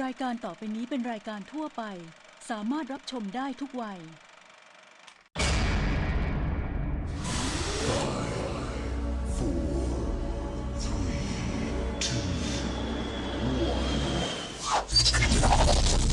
รายการต่อไปนี้เป็นรายการทั่วไป สามารถรับชมได้ทุกวัยใคร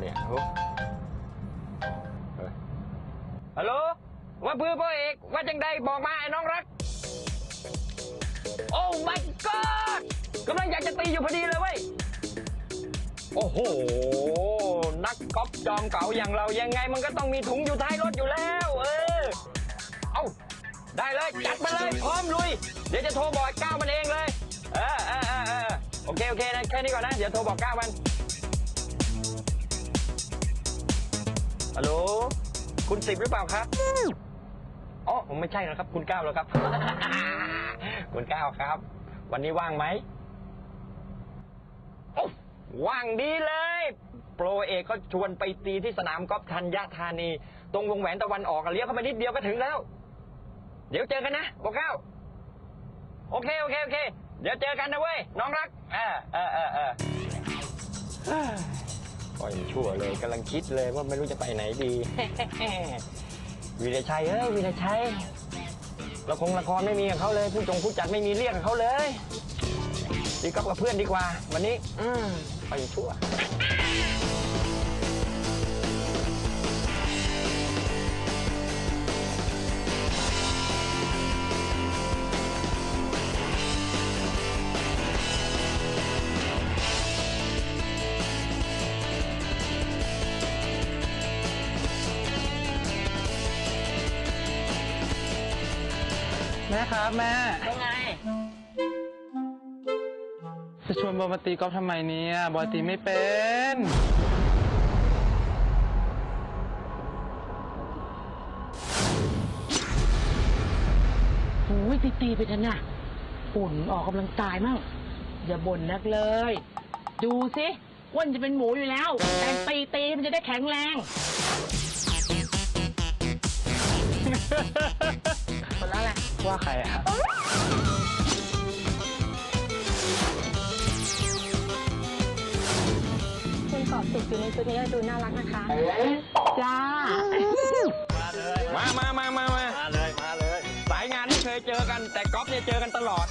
เนี่ยโอ้ฮัลโหลว่าเพื่อพ่อเอกว่าจังใดบอกมาไอ้น้องรัก โอ้ my god กำลังอยากจะตีอยู่พอดีเลยเว้ย โอ้โห นักกอล์ฟจอมเก่าอย่างเรายังไงมันก็ต้องมีถุงอยู่ท้ายรถอยู่แล้ว เออ เอาได้เลย จัดมาเลย พร้อมลุย เดี๋ยวจะโทรบอกก้าวมันเองเลย เออเออเออเออโอเค โอเคนะแค่นี้ก่อนนะ เดี๋ยวโทรบอกก้าวมัน คุณสิบหรือเปล่าครับ อ๋อผมไม่ใช่นะครับ คุณเก้าแล้วครับ คุณเก้าครับ วันนี้ว่างไหมโอ้ว่างดีเลย โปรเอกเขาชวนไปตีที่สนามกอล์ฟธัญธานี ตรงวงแหวนตะวันออกเลี้ยวเข้าไปนิดเดียวก็ถึงแล้ว เดี๋ยวเจอกันนะบอกก้าโอเคโอเคโอเค เดี๋ยวเจอกันนะเว้ยน้องรักออเออเออ อ่อยชั่วเลยกำลังคิดเลยว่าไม่รู้จะไปไหนดี วีรชัยเอ้ยวีรชัยละครละครไม่มีกับเขาเลยผู้จงผู้จัดไม่มีเรียกกับเขาเลยดีก็กับเพื่อนดีกว่า วันนี้ อืมไปชั่ว แม่ครับแม่เป็นไง จะชวนบอลมาตีกอล์ฟทำไมเนี่ยบอลตีไม่เป็น โอ้ยตีตีๆไปเถอะนะปุ่นออกกำลังกายมั่งอย่าบ่นนักเลย ดูสิอ้วนจะเป็นหมูอยู่แล้ว แต่ตีตีๆมันจะได้แข็งแรงคนละแหละ ว่าใครอะครับคุณตอบถูกอยู่ในชุดนี้ดูน่ารักนะคะ จ้ามามามามามามาเลยมาเลย สายงานไม่เคยเจอกัน แต่ก๊อฟเนี่ยเจอกันตลอด